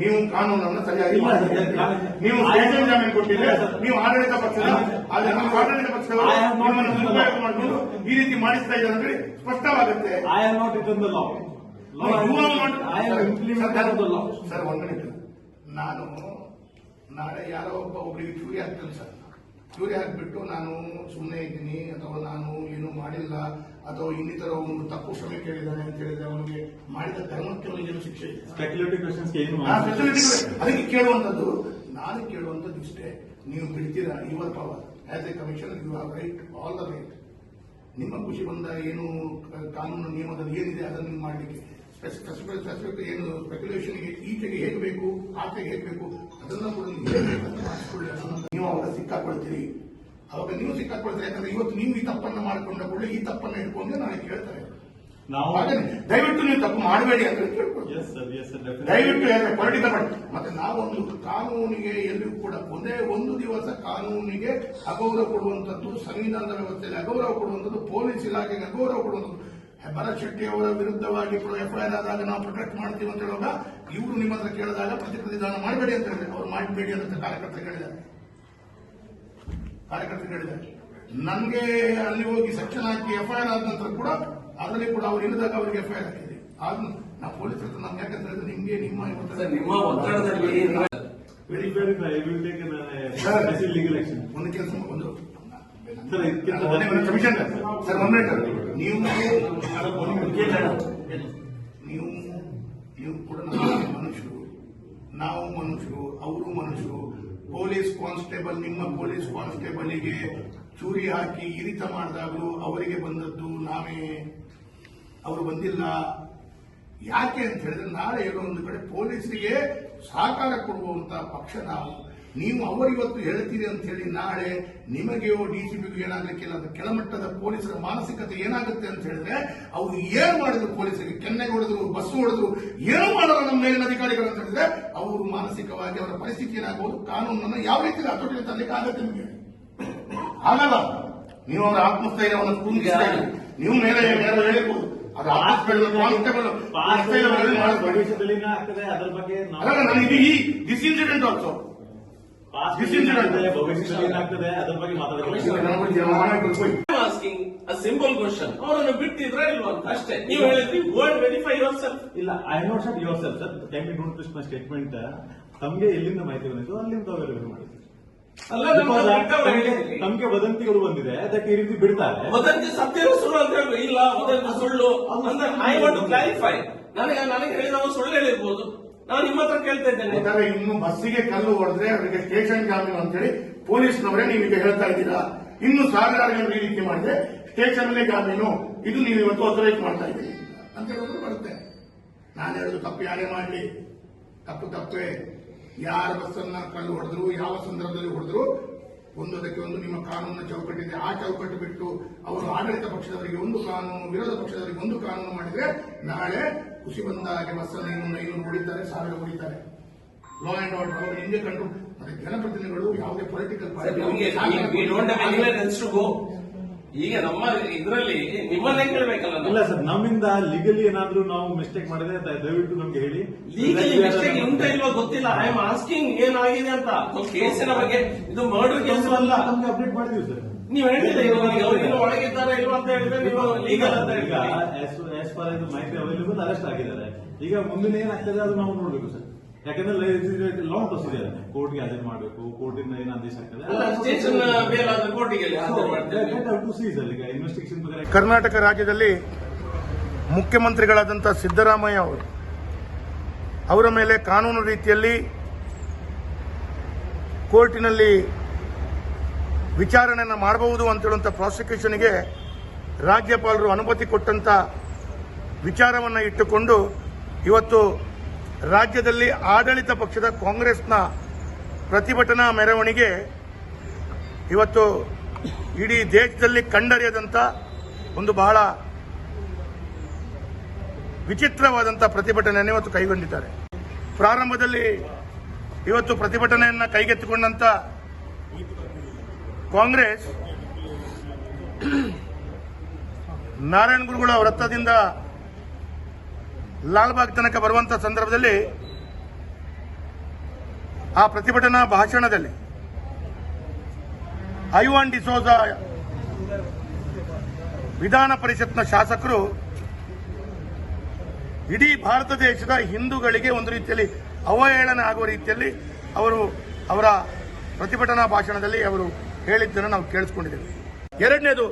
ನೀವು ಕಾನೂನನ್ನು ಸರಿಯಾಗಿ ನೀವು ಸ್ಟೇಷನ್ ಜಾಮೀನು ಕೊಟ್ಟಿದ್ರೆ ನೀವು ಆಡಳಿತ ಪಕ್ಷದ ಆದ್ರೆ ನಮ್ಮ ಆಡಳಿತ ಪಕ್ಷದವರು ನಿಮ್ಮನ್ನು ದುರುಪಯೋಗ ಮಾಡಿಕೊಂಡು ಈ ರೀತಿ ಮಾಡಿಸ್ತಾ ಇದ್ದಾರೆ ಅಂದ್ರೆ ಸ್ಪಷ್ಟವಾಗುತ್ತೆ. ಸರ್, ಒಂದು ನಾನು ನಾಳೆ ಯಾರೋ ಒಬ್ಬ ಒಬ್ಬರಿಗೆ ಚೂರಿ ಹಾಕ್ತೇನೆ ಸರ್. ಚೂರಿ ಹಾಕ್ಬಿಟ್ಟು ನಾನು ಸುಮ್ಮನೆ ಇದ್ದೀನಿ ಅಥವಾ ನಾನು ಏನು ಮಾಡಿಲ್ಲ ಅಥವಾ ಇನ್ನಿತರ ಒಂದು ತಪ್ಪು ಶ್ರಮೆ ಕೇಳಿದ್ದಾನೆ ಅಂತ ಹೇಳಿದ್ರೆ ಅವನಿಗೆ ಮಾಡಿದ ಧರ್ಮಕ್ಕೆ ಅವನಿಗೆ ಏನು ಶಿಕ್ಷೆ ಅದಕ್ಕೆ ಕೇಳುವಂತದ್ದು ನಾನು ಕೇಳುವಂತದ್ದು ಇಷ್ಟೇ. ನೀವು ಬಿಡ್ತೀರಾ? Your power as a commissioner you have right all the right ನಿಮ್ಮ ಖುಷಿ ಬಂದ ಏನು ಕಾನೂನು ನಿಯಮದಲ್ಲಿ ಏನಿದೆ ಅದನ್ನು ನೀವು ಮಾಡಲಿಕ್ಕೆ? ಸ್ಪೆಸಿಫಿಕ್ ಏನು ಸ್ಪೆಕ್ಯುಲೇಷನ್ ಈಚೆಗೆ ಹೇಗೆ ಬೇಕು ಆಚೆಗೆ ಹೇಗೆ ಬೇಕು ಅದನ್ನ ಕೂಡ ನೀವು ಅವಾಗ ಸಿಕ್ಕಾಕೊಳ್ತೀರಿ. ಅವಾಗ ನೀವು ಸಿಕ್ಕಾಕೊಳ್ತೀರಿ ಯಾಕಂದ್ರೆ ಇವತ್ತು ನೀವು ಈ ತಪ್ಪನ್ನ ಮಾಡಿಕೊಂಡ ಕೂಡಲೇ ಈ ತಪ್ಪನ್ನ ಇಟ್ಕೊಂಡು ನಾನು ಕೇಳ್ತಾರೆ. ನಾವು ದಯವಿಟ್ಟು ನೀವು ತಪ್ಪು ಮಾಡಬೇಡಿ ಅಂತ ಕೇಳ್ಕೊಳ್ತೀವಿ ಎಸ್ ಸರ್ ಎಸ್ ಸರ್ ದಯವಿಟ್ಟು ಪರಿಣಿತ ಮಾಡಿ ಮತ್ತೆ ನಾವೊಂದು ಕಾನೂನಿಗೆ ಎಲ್ಲಿಯೂ ಕೂಡ ಒಂದೇ ಒಂದು ದಿವಸ ಕಾನೂನಿಗೆ ಅಗೌರವ ಕೊಡುವಂತದ್ದು ಸಂವಿಧಾನದ ವ್ಯವಸ್ಥೆಯಲ್ಲಿ ಅಗೌರವ ಕೊಡುವಂತದ್ದು ಪೊಲೀಸ್ ಇಲಾಖೆಗೆ ಅಗೌರವ ಕೊಡುವಂತದ್ದು ಭರತ್ ಶೆಟ್ಟಿ ಅವರ ವಿರುದ್ಧವಾಗಿ ಎಫ್ಐಆರ್ ಆದಾಗ ನಾವು ಪ್ರೊಟೆಕ್ಟ್ ಮಾಡ್ತೀವಿ ಅಂತ ಹೇಳುವಾಗ ಇವರು ನಿಮ್ಮ ಹತ್ರ ಕೇಳಿದಾಗ ಪ್ರತಿಪ್ರತಿದಾನ ಮಾಡಬೇಡಿ ಅಂತ ಹೇಳಿದ್ರೆ ಅವ್ರು ಮಾಡಬೇಡಿ ಅಂತ ಕಾರ್ಯಕರ್ತರು ಹೇಳಿದ್ದಾರೆ. ಕಾರ್ಯಕರ್ತರು ಹೇಳಿದ್ದಾರೆ. ನನಗೆ ಅಲ್ಲಿ ಹೋಗಿ ಸೆಕ್ಷನ್ ಹಾಕಿ ಎಫ್ಐಆರ್ ಆದ ನಂತರ ಕೂಡ ಅದರಲ್ಲಿ ಕೂಡ ಅವ್ರು ಇಳಿದಾಗ ಅವರಿಗೆ ಎಫ್ಐಆರ್ ಹಾಕಿದೆ ಆಗ ನಾವು ಪೊಲೀಸರು ಹತ್ರ ನಮ್ಗೆ ಯಾಕಂತ ಹೇಳಿದ್ರೆ ನಿಮ್ಗೆ ನಿಮ್ಮ ನಿಮ್ಮ ಒತ್ತಡದಲ್ಲಿ very very I will take Sir. Legal action ಒಂದು ಕೆಲಸ ಒಂದು ಸರ್, ಕಮಿಷನ್ ಸರ್. ಒಂದು ಮಿನಿಟ್ ನೀವು ನೀವು ನೀವು ಕೂಡ ಮನುಷ್ಯರು. ನಾವು ಮನುಷ್ಯರು, ಅವರು ಮನುಷ್ಯರು. ಪೊಲೀಸ್ ಕಾನ್ಸ್ಟೇಬಲ್, ನಿಮ್ಮ ಪೊಲೀಸ್ ಕಾನ್ಸ್ಟೇಬಲ್ಗೆ ಚೂರಿ ಹಾಕಿ ಇರಿತ ಮಾಡಿದಾಗಲೂ ಅವರಿಗೆ ಬಂದದ್ದು ನಾವೇ. ಅವರು ಬಂದಿಲ್ಲ. ಯಾಕೆ ಅಂತ ಹೇಳಿದ್ರೆ ನಾಳೆ ಏನೋ ಒಂದು ಕಡೆ ಪೊಲೀಸರಿಗೆ ಸಹಕಾರ ಕೊಡುವಂತ ಪಕ್ಷ ನಾವು. ನೀವು ಅವರಿವತ್ತು ಹೇಳ್ತೀರಿ ಅಂತ ಹೇಳಿ ನಾಳೆ ನಿಮಗೆಯೋ ಡಿಸಿಪಿಗೂ ಏನಾಗಲಿಕ್ಕಿಲ್ಲ ಅದು ಕೆಳಮಟ್ಟದ ಪೊಲೀಸರ ಮಾನಸಿಕತೆ ಏನಾಗುತ್ತೆ ಅಂತ ಹೇಳಿದ್ರೆ ಅವರು ಏನು ಮಾಡಿದ್ರು ಪೊಲೀಸರಿಗೆ? ಕೆನ್ನೆಗೆ ಹೊಡೆದ್ರು ಬಸ್ ಹೊಡೆದ್ರು ಏನು ಮಾಡಲ್ಲ ನಮ್ಮ ಮೇಲಿನ ಅಧಿಕಾರಿಗಳು ಅಂತ ಹೇಳಿದ್ರೆ ಅವರು ಮಾನಸಿಕವಾಗಿ ಅವರ ಪರಿಸ್ಥಿತಿ ಏನಾಗಬಹುದು ಕಾನೂನನ್ನು ಯಾವ ರೀತಿ ಹತೋಟಿಗೆ ತರಲಿಕ್ಕೆ ಆಗುತ್ತೆ ನಿಮಗೆ? ಆಗಲ್ಲ. ನೀವು ಅವರ ಆತ್ಮಸ್ಥೈರ್ಯವನ್ನು ಕುಂದಿಸ್ತಾ. ನೀವು ಮೇಲೆ ಆತ್ಮಸ್ಥೈರ್ಯ ಕಾನ್ಸ್ಟೇಬಲ್. ಭವಿಷ್ಯದಲ್ಲಿ ಆಗ್ತದೆ ಅದರ ಬಗ್ಗೆ ನಾವು ಅಲ್ಲ ನನಗೆ ಈ this incident also asking a simple question ಅವರನ್ನು ಬಿಟ್ಟಿದ್ರ ಇಲ್ವಾ ಅಂತ? ಅಷ್ಟೇ. ನೀವು ಹೇಳಿದ್ರಿ ವರ್ಡ್ ವೆರಿಫೈ ಯುವರ್ ಸೆಲ್ಫ್ ಇಲ್ಲ I not shot yourself sir can you don't Krishna statement ತಮಗೆ ಎಲ್ಲಿಂದ ಮಾಹಿತಿ ಬಂದಿತ್ತು? ಅಲ್ಲಿಂದ ವೆರಿಫೈ ಮಾಡಿದ್ರು. ಬಿಟ್ಟವ್ರು ವದಂತಿಗಳು ಬಂದಿದೆ ಅದಕ್ಕೆ ಈ ರೀತಿ ಬಿಡ್ತಾರೆ. ವದಂತಿ ಸತ್ಯ ಸುಳ್ಳು ಅಂತ ಹೇಳ್ಬೋದು ಇಲ್ಲ ವದಂತಿ ಸುಳ್ಳು. ಅಂದ್ರೆ ಐ ವಾಂಟ್ ಟು ಕ್ಲಾರಿಫೈ ನನಗೆ ನನಗೆ ಹೇಳಿದವ ಸುಳ್ಳು ಹೇಳಿರ್ಬೋದು. ನಾನು ನಿಮ್ಮ ಹತ್ರ ಕೇಳ್ತಾ ಇದ್ದೇನೆ. ಇನ್ನು ಬಸ್ಸಿಗೆ ಕಲ್ಲು ಹೊಡೆದ್ರೆ ಅವರಿಗೆ ಸ್ಟೇಷನ್ ಜಾಮೀನು ಅಂತ ಹೇಳಿ ಪೊಲೀಸ್ನವರೇ ನೀವೀಗ ಹೇಳ್ತಾ ಇದ್ದೀರಾ? ಇನ್ನು ಸಾವಿರಾರು ಜನರು ಈ ರೀತಿ ಮಾಡಿದ್ರೆ ಸ್ಟೇಷನ್ಲೇ ಜಾಮೀನು ಇದು ನೀವು ಇವತ್ತು ಅಥರೈಸ್ ಮಾಡ್ತಾ ಇದ್ದೀರಿ. ಅಂತ ಹೇಳಿದ್ರು ಬರುತ್ತೆ. ನಾನು ಹೇಳುದು ತಪ್ಪು, ಯಾರೇ ಮಾಡಲಿ. ತಪ್ಪು ತಪ್ಪೇ. ಯಾರ ಬಸ್ಸನ್ನ ಕಲ್ಲು ಹೊಡೆದ್ರು, ಯಾವ ಸಂದರ್ಭದಲ್ಲಿ ಹೊಡೆದ್ರು ಒಂದು ಅದಕ್ಕೆ ಒಂದು ನಿಮ್ಮ ಕಾನೂನಿನ ಚೌಕಟ್ಟಿದೆ. ಆ ಚೌಕಟ್ಟು ಬಿಟ್ಟು ಅವರು ಆಡಳಿತ ಪಕ್ಷದವರಿಗೆ ಒಂದು ಕಾನೂನು, ವಿರೋಧ ಪಕ್ಷದವರಿಗೆ ಒಂದು ಕಾನೂನು ಮಾಡಿದ್ರೆ ನಾಳೆ ಖುಷಿ ಬಂದ ಹಾಗೆ ಬಸ್ಸನ್ನು ಇನ್ನೊಂದು ಐನೂರು ಹೊಡಿತಾರೆ ಸಾವಿರ ಹೊಡಿತಾರೆ ಲಾ ಅಂಡ್ ಆರ್ಡರ್ ಅವರು ಹಿಂದೆ ಕಂಡು ಅದೇ ಜನಪ್ರತಿನಿಧಿಗಳು ಯಾವುದೇ ಪೊಲಿಟಿಕಲ್ ಪಾರ್ಟಿ ಈಗ ನಮ್ಮ ಇದರಲ್ಲಿ ನಿಮ್ಮನ್ನೇ ಕೇಳ್ಬೇಕಲ್ಲ ಇಲ್ಲ ಸರ್ ನಮ್ಮಿಂದ ಲೀಗಲಿ ಏನಾದ್ರೂ ನಾವು ಮಿಸ್ಟೇಕ್ ಮಾಡಿದ್ರೆ ದಯವಿಟ್ಟು ನಮ್ಗೆ ಹೇಳಿ. ಲೀಗಲಿ ಮಿಸ್ಟೇಕ್ ಉಂಟ ಇಲ್ವಾ ಗೊತ್ತಿಲ್ಲ? ಐ ಆಮ್ ಆಸ್ಕಿಂಗ್ ಏನಾಗಿದೆ ಅಂತ. ಕೇಸಿನ ಬಗ್ಗೆ ಇದು ಮರ್ಡರ್ ಕೇಸ್ ಅಲ್ಲ. ನಮ್ಗೆ ಅಪ್ಡೇಟ್ ಮಾಡಿದೀವಿ ಸರ್. ನೀವು ಒಳಗಿದ್ದಾರೆ ಇಲ್ವಾ ಅಂತ ಹೇಳಿದ್ರೆ ನೀವು ಲೀಗಲ್ ಅಂತ ಈಗ ಮುಂದಿನ ಆಸ್ ಫಾರ್ ಇದು ಮಾಹಿತಿ ಅವೈಲೇಬಲ್ ಅರೆಸ್ಟ್ ಆಗಿದ್ದಾರೆ. ಈಗ ಮುಂದಿನ ಏನಾಗ್ತದೆ ಅದು ನಾವು ನೋಡ್ಬೇಕು ಸರ್. ಯಾಕಂದ್ರೆ ಲಾಂಗ್ ಪ್ರೊಸೀಜರ್ ಕೋರ್ಟ್ಗೆ ಹಾಜರು ಮಾಡಬೇಕು ಕೋರ್ಟಿಂದ ಏನು ಆದೇಶ ಆಗ್ತದೆ? ಸ್ಟೇಷನ್ ಬೇಲ್ ಆದ್ರೆ ಕೋರ್ಟಿಗೆ ಹಾಜರು ಮಾಡ್ತೇವೆ ಟು ಸಿ ಸರ್ ಈಗ ಇನ್ವೆಸ್ಟಿಗೇಷನ್ ಕರ್ನಾಟಕ ರಾಜ್ಯದಲ್ಲಿ ಮುಖ್ಯಮಂತ್ರಿಗಳಾದಂಥ ಸಿದ್ದರಾಮಯ್ಯ ಅವರು ಅವರ ಮೇಲೆ ಕಾನೂನು ರೀತಿಯಲ್ಲಿ ಕೋರ್ಟಿನಲ್ಲಿ ವಿಚಾರಣೆಯನ್ನು ಮಾಡಬಹುದು ಅಂತ ಹೇಳುವಂಥ ಪ್ರಾಸಿಕ್ಯೂಷನ್ಗೆ ರಾಜ್ಯಪಾಲರು ಅನುಮತಿ ಕೊಟ್ಟಂತ ವಿಚಾರವನ್ನು ಇಟ್ಟುಕೊಂಡು ಇವತ್ತು ರಾಜ್ಯದಲ್ಲಿ ಆಡಳಿತ ಪಕ್ಷದ ಕಾಂಗ್ರೆಸ್ನ ಪ್ರತಿಭಟನಾ ಮೆರವಣಿಗೆ ಇವತ್ತು ಇಡೀ ದೇಶದಲ್ಲಿ ಕಂಡರಿಯದಂಥ ಒಂದು ಬಹಳ ವಿಚಿತ್ರವಾದಂಥ ಪ್ರತಿಭಟನೆಯನ್ನು ಇವತ್ತು ಕೈಗೊಂಡಿದ್ದಾರೆ. ಪ್ರಾರಂಭದಲ್ಲಿ ಇವತ್ತು ಪ್ರತಿಭಟನೆಯನ್ನು ಕೈಗೆತ್ತಿಕೊಂಡಂತ ಕಾಂಗ್ರೆಸ್ ನಾರಾಯಣ ಗುರುಗಳ ವೃತ್ತದಿಂದ ಲಾಲ್ಬಾಗ್ ತನಕ ಬರುವಂತ ಸಂದರ್ಭದಲ್ಲಿ ಆ ಪ್ರತಿಭಟನಾ ಭಾಷಣದಲ್ಲಿ ಐವಾನ್ ಡಿಸೋಜ ವಿಧಾನ ಪರಿಷತ್ನ ಶಾಸಕರು ಇಡೀ ಭಾರತ ದೇಶದ ಹಿಂದೂಗಳಿಗೆ ಒಂದು ರೀತಿಯಲ್ಲಿ ಅವಹೇಳನ ಆಗುವ ರೀತಿಯಲ್ಲಿ ಅವರು ಅವರ ಪ್ರತಿಭಟನಾ ಭಾಷಣದಲ್ಲಿ ಅವರು ಹೇಳಿದ್ದನ್ನು ನಾವು ಕೇಳಿಸ್ಕೊಂಡಿದ್ದೇವೆ. ಎರಡನೇದು,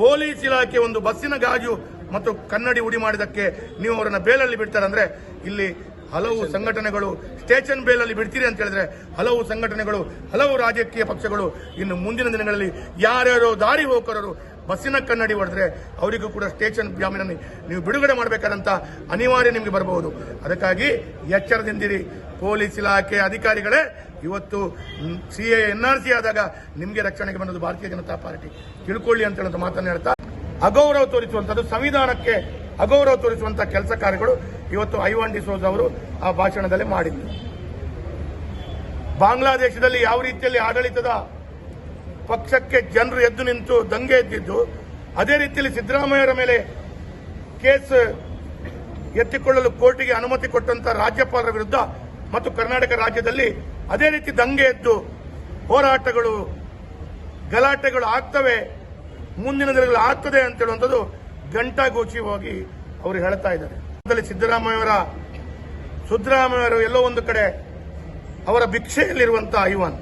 ಪೊಲೀಸ್ ಇಲಾಖೆ ಒಂದು ಬಸ್ಸಿನ ಗಾಜು ಮತ್ತು ಕನ್ನಡಿ ಉಡಿ ಮಾಡಿದಕ್ಕೆ ನೀವು ಅವರನ್ನು ಬೇಲಲ್ಲಿ ಬಿಡ್ತಾರೆ ಅಂದ್ರೆ ಇಲ್ಲಿ ಹಲವು ಸಂಘಟನೆಗಳು ಸ್ಟೇಷನ್ ಬೇಲಲ್ಲಿ ಬಿಡ್ತೀರಿ ಅಂತ ಹೇಳಿದ್ರೆ ಹಲವು ಸಂಘಟನೆಗಳು, ಹಲವು ರಾಜಕೀಯ ಪಕ್ಷಗಳು ಇನ್ನು ಮುಂದಿನ ದಿನಗಳಲ್ಲಿ ಯಾರ್ಯಾರು ದಾರಿ ಹೋಕರರು ಬಸ್ಸಿನ ಕನ್ನಡಿ ಹೊಡೆದ್ರೆ ಅವರಿಗೂ ಕೂಡ ಸ್ಟೇಷನ್ ಜಾಮೀನನ್ನು ನೀವು ಬಿಡುಗಡೆ ಮಾಡಬೇಕಾದಂತ ಅನಿವಾರ್ಯ ನಿಮಗೆ ಬರಬಹುದು. ಅದಕ್ಕಾಗಿ ಎಚ್ಚರದಿಂದಿರಿ. ಪೊಲೀಸ್ ಇಲಾಖೆ ಅಧಿಕಾರಿಗಳೇ ಇವತ್ತು C A, N R C ಆದಾಗ ನಿಮಗೆ ರಕ್ಷಣೆಗೆ ಬಂದದ್ದು ಭಾರತೀಯ ಜನತಾ ಪಾರ್ಟಿ. ತಿಳ್ಕೊಳ್ಳಿ ಅಂತ ಹೇಳೋದು ಮಾತನ್ನು ಹೇಳ್ತಾ, ಅಗೌರವ ತೋರಿಸುವಂತದ್ದು ಸಂವಿಧಾನಕ್ಕೆ ಅಗೌರವ ತೋರಿಸುವಂತಹ ಕೆಲಸ ಕಾರ್ಯಗಳು ಇವತ್ತು ಐವಾನ್ ಡಿಸೋಜ್ ಅವರು ಆ ಭಾಷಣದಲ್ಲಿ ಮಾಡಿದ್ರು. ಬಾಂಗ್ಲಾದೇಶದಲ್ಲಿ ಯಾವ ರೀತಿಯಲ್ಲಿ ಆಡಳಿತದ ಪಕ್ಷಕ್ಕೆ ಜನರು ಎದ್ದು ನಿಂತು ದಂಗೆ ಎದ್ದಿದ್ದು, ಅದೇ ರೀತಿಯಲ್ಲಿ ಸಿದ್ದರಾಮಯ್ಯರ ಮೇಲೆ ಕೇಸ್ ಎತ್ತಿಕೊಳ್ಳಲು ಕೋರ್ಟಿಗೆ ಅನುಮತಿ ಕೊಟ್ಟಂತ ರಾಜ್ಯಪಾಲರ ವಿರುದ್ಧ ಮತ್ತು ಕರ್ನಾಟಕ ರಾಜ್ಯದಲ್ಲಿ ಅದೇ ರೀತಿ ದಂಗೆ ಎದ್ದು ಹೋರಾಟಗಳು, ಗಲಾಟೆಗಳು ಆಗ್ತವೆ, ಮುಂದಿನ ದಿನಗಳು ಆಗ್ತದೆ ಅಂತ ಹೇಳುವಂಥದ್ದು ಹೋಗಿ ಅವರು ಹೇಳ್ತಾ ಇದ್ದಾರೆ. ಸಿದ್ದರಾಮಯ್ಯವರ ಸಿದ್ದರಾಮಯ್ಯವರು ಎಲ್ಲೋ ಒಂದು ಕಡೆ ಅವರ ಭಿಕ್ಷೆಯಲ್ಲಿರುವಂತಹ ಐವನ್.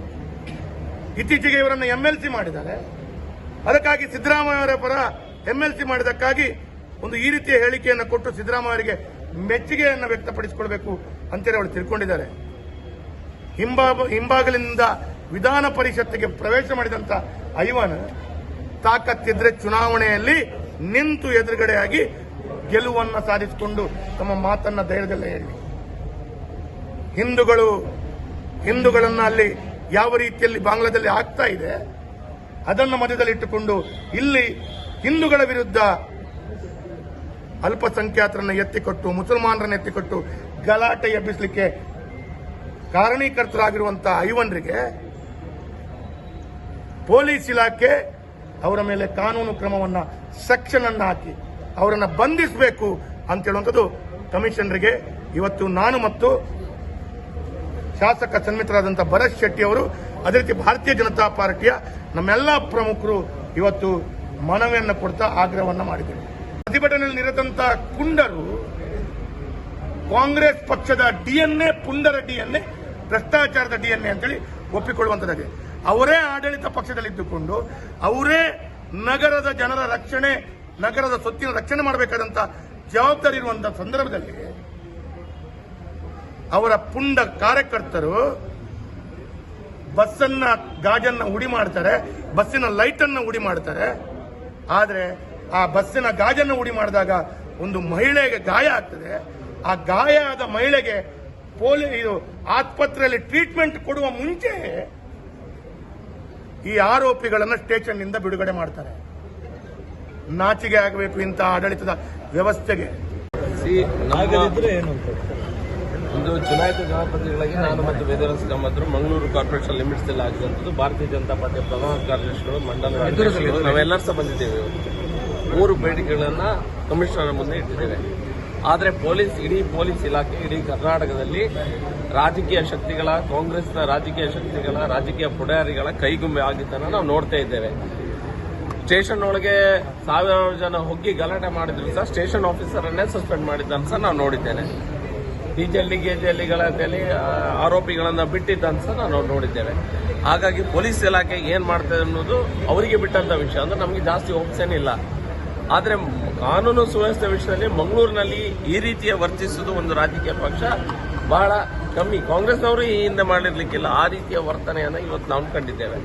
ಇತ್ತೀಚೆಗೆ ಇವರನ್ನು ಎಂಎಲ್ಸಿ ಮಾಡಿದ್ದಾರೆ. ಅದಕ್ಕಾಗಿ ಸಿದ್ದರಾಮಯ್ಯವರ ಪರ ಎಂಎಲ್ಸಿ ಮಾಡಿದಕ್ಕಾಗಿ ಒಂದು ಈ ರೀತಿಯ ಹೇಳಿಕೆಯನ್ನು ಕೊಟ್ಟು ಸಿದ್ದರಾಮಯ್ಯರಿಗೆ ಮೆಚ್ಚುಗೆಯನ್ನು ವ್ಯಕ್ತಪಡಿಸಿಕೊಳ್ಬೇಕು ಅಂತೇಳಿ ಅವರು ತಿಳ್ಕೊಂಡಿದ್ದಾರೆ. ಹಿಂಬಾ- ಹಿಂಬಾಗಲಿನಿಂದ ವಿಧಾನ ಪರಿಷತ್ತಿಗೆ ಪ್ರವೇಶ ಮಾಡಿದಂತ ಐವನ್ ತಾಕತ್ತಿದ್ರೆ ಚುನಾವಣೆಯಲ್ಲಿ ನಿಂತು ಎದುರುಗಡೆಯಾಗಿ ಗೆಲುವನ್ನ ಸಾಧಿಸಿಕೊಂಡು ತಮ್ಮ ಮಾತನ್ನ ಧೈರ್ಯದಲ್ಲೇ ಹೇಳಿ. ಹಿಂದೂಗಳು, ಹಿಂದೂಗಳನ್ನ ಅಲ್ಲಿ ಯಾವ ರೀತಿಯಲ್ಲಿ ಬಾಂಗ್ಲಾದಲ್ಲಿ ಆಗ್ತಾ ಇದೆ, ಅದನ್ನು ಮಧ್ಯದಲ್ಲಿ ಇಟ್ಟುಕೊಂಡು ಇಲ್ಲಿ ಹಿಂದೂಗಳ ವಿರುದ್ಧ ಅಲ್ಪಸಂಖ್ಯಾತರನ್ನ ಎತ್ತಿಕೊಟ್ಟು, ಮುಸಲ್ಮಾನರನ್ನು ಎತ್ತಿಕೊಟ್ಟು ಗಲಾಟೆ ಎಬ್ಬಿಸಲಿಕ್ಕೆ ಕಾರಣೀಕರ್ತರಾಗಿರುವಂತಹ ಐವನ್ರಿಗೆ ಪೊಲೀಸ್ ಇಲಾಖೆ ಅವರ ಮೇಲೆ ಕಾನೂನು ಕ್ರಮವನ್ನ ಸೆಕ್ಷನ್ ಅನ್ನ ಹಾಕಿ ಅವರನ್ನು ಬಂಧಿಸಬೇಕು ಅಂತ ಹೇಳುವಂಥದ್ದು ಕಮಿಷನರ್ಗೆ. ಇವತ್ತು ನಾನು ಮತ್ತು ಶಾಸಕ ಸನ್ಮಿತರಾದಂಥ ಭರತ್ ಶೆಟ್ಟಿ ಅವರು, ಅದೇ ರೀತಿ ಭಾರತೀಯ ಜನತಾ ಪಾರ್ಟಿಯ ನಮ್ಮೆಲ್ಲ ಪ್ರಮುಖರು ಇವತ್ತು ಮನವಿಯನ್ನು ಕೊಡ್ತಾ ಆಗ್ರಹವನ್ನು ಮಾಡಿದರು ಪ್ರತಿಭಟನೆಯಲ್ಲಿ ನಿರತಂತ ಕುಂಡರು ಕಾಂಗ್ರೆಸ್ ಪಕ್ಷದ ಡಿಎನ್ಎ, ಪುಂಡರ ಡಿಎನ್ಎ, ಭ್ರಷ್ಟಾಚಾರದ ಡಿಎನ್ಎ ಅಂತೇಳಿ ಒಪ್ಪಿಕೊಳ್ಳುವಂತದ್ದಾಗಿದೆ ಅವರೇ ಆಡಳಿತ ಪಕ್ಷದಲ್ಲಿದ್ದುಕೊಂಡು ಅವರೇ ನಗರದ ಜನರ ರಕ್ಷಣೆ, ನಗರದ ಸೊತ್ತಿನ ರಕ್ಷಣೆ ಮಾಡಬೇಕಾದಂತ ಜವಾಬ್ದಾರಿ ಇರುವಂತಹ ಸಂದರ್ಭದಲ್ಲಿ ಅವರ ಪುಂಡ ಕಾರ್ಯಕರ್ತರು ಬಸ್ಸನ್ನ ಗಾಜನ್ನ ಉಡಿ ಮಾಡ್ತಾರೆ, ಬಸ್ಸಿನ ಲೈಟ್ ಅನ್ನ ಉಡಿ ಮಾಡ್ತಾರೆ. ಆದ್ರೆ ಆ ಬಸ್ಸಿನ ಗಾಜನ್ನ ಉಡಿ ಮಾಡಿದಾಗ ಒಂದು ಮಹಿಳೆಗೆ ಗಾಯ ಆಗ್ತದೆ. ಆ ಗಾಯ ಆದ ಮಹಿಳೆಗೆ ಪೋಲಿ, ಇದು ಆಸ್ಪತ್ರೆಯಲ್ಲಿ ಟ್ರೀಟ್ಮೆಂಟ್ ಕೊಡುವ ಮುಂಚೆ ಈ ಆರೋಪಿಗಳನ್ನು ಸ್ಟೇಷನ್ನಿಂದ ಬಿಡುಗಡೆ ಮಾಡ್ತಾರೆ. ನಾಚಿಗೆ ಆಗಬೇಕು ಇಂತಹ ಆಡಳಿತದ ವ್ಯವಸ್ಥೆಗೆ. ಒಂದು ಚುನಾಯಿತ ಜನಪ್ರತಿನಿಧಿಗಳಾಗಿ ನಾನು ಮತ್ತು ವೇದರಸ್ ಗಮ್ಮತ್ರು ಮಂಗಳೂರು ಕಾರ್ಪೊರೇಷನ್ ಲಿಮಿಟ್ಸ್ ಎಲ್ಲ ಆಗಿರುವಂತದ್ದು ಭಾರತೀಯ ಜನತಾ ಪಾರ್ಟಿಯ ಪ್ರಧಾನ ಕಾರ್ಯದರ್ಶಿಗಳು, ಮಂಡಲ ನಾವೆಲ್ಲರೂ ಸಹ ಬಂದಿದ್ದೇವೆ. ಮೂರು ಬೇಡಿಕೆಗಳನ್ನ ಕಮಿಷನರ್ ಮುಂದೆ ಇಟ್ಟಿದ್ದೇವೆ. ಆದರೆ ಪೊಲೀಸ್ ಇಡೀ ಪೊಲೀಸ್ ಇಲಾಖೆ ಇಡೀ ಕರ್ನಾಟಕದಲ್ಲಿ ರಾಜಕೀಯ ಶಕ್ತಿಗಳ ಕಾಂಗ್ರೆಸ್ನ ರಾಜಕೀಯ ಶಕ್ತಿಗಳ ರಾಜಕೀಯ ಪುಡಾರಿಗಳ ಕೈಗುಂಬೆ ಆಗಿದ್ದನ್ನು ನಾವು ನೋಡ್ತಾ ಇದ್ದೇವೆ. ಸ್ಟೇಷನ್ ಒಳಗೆ ಸಾವಿರಾರು ಜನ ಹೋಗಿ ಗಲಾಟೆ ಮಾಡಿದ್ರು ಸಹ ಸ್ಟೇಷನ್ ಆಫೀಸರನ್ನೇ ಸಸ್ಪೆಂಡ್ ಮಾಡಿದ್ದನ್ನು ಸಹ ನಾವು ನೋಡಿದ್ದೇನೆ ಡಿಜೆಲ್ಲಿ ಜೆ ಗಲಾಟೆಯಲ್ಲಿ ಆ, ಆರೋಪಿಗಳನ್ನ ಬಿಟ್ಟಿದ್ದಂತ ಸಹ ನಾವು ನೋಡಿದ್ದೇವೆ. ಹಾಗಾಗಿ ಪೊಲೀಸ್ ಇಲಾಖೆ ಏನು ಮಾಡ್ತದೆ ಅನ್ನೋದು ಅವರಿಗೆ ಬಿಟ್ಟಂತ ವಿಷಯ. ಅಂದ್ರೆ ನಮಗೆ ಜಾಸ್ತಿ ಆಪ್ಷನ್ ಇಲ್ಲ. ಆದ್ರೆ ಕಾನೂನು ಸುವ್ಯವಸ್ಥೆ ವಿಷಯದಲ್ಲಿ ಮಂಗಳೂರಿನಲ್ಲಿ ಈ ರೀತಿಯ ವರ್ತಿಸುವುದು ಒಂದು ರಾಜಕೀಯ ಪಕ್ಷ ಬಹಳ ಕಮ್ಮಿ. ಕಾಂಗ್ರೆಸ್ನವರು ಈ ಹಿಂದೆ ಮಾಡಿರ್ಲಿಕ್ಕಿಲ್ಲ. ಆ ರೀತಿಯ ವರ್ತನೆಯನ್ನು ಇವತ್ತು ನಾವು ಕಂಡಿದ್ದೇವೆ.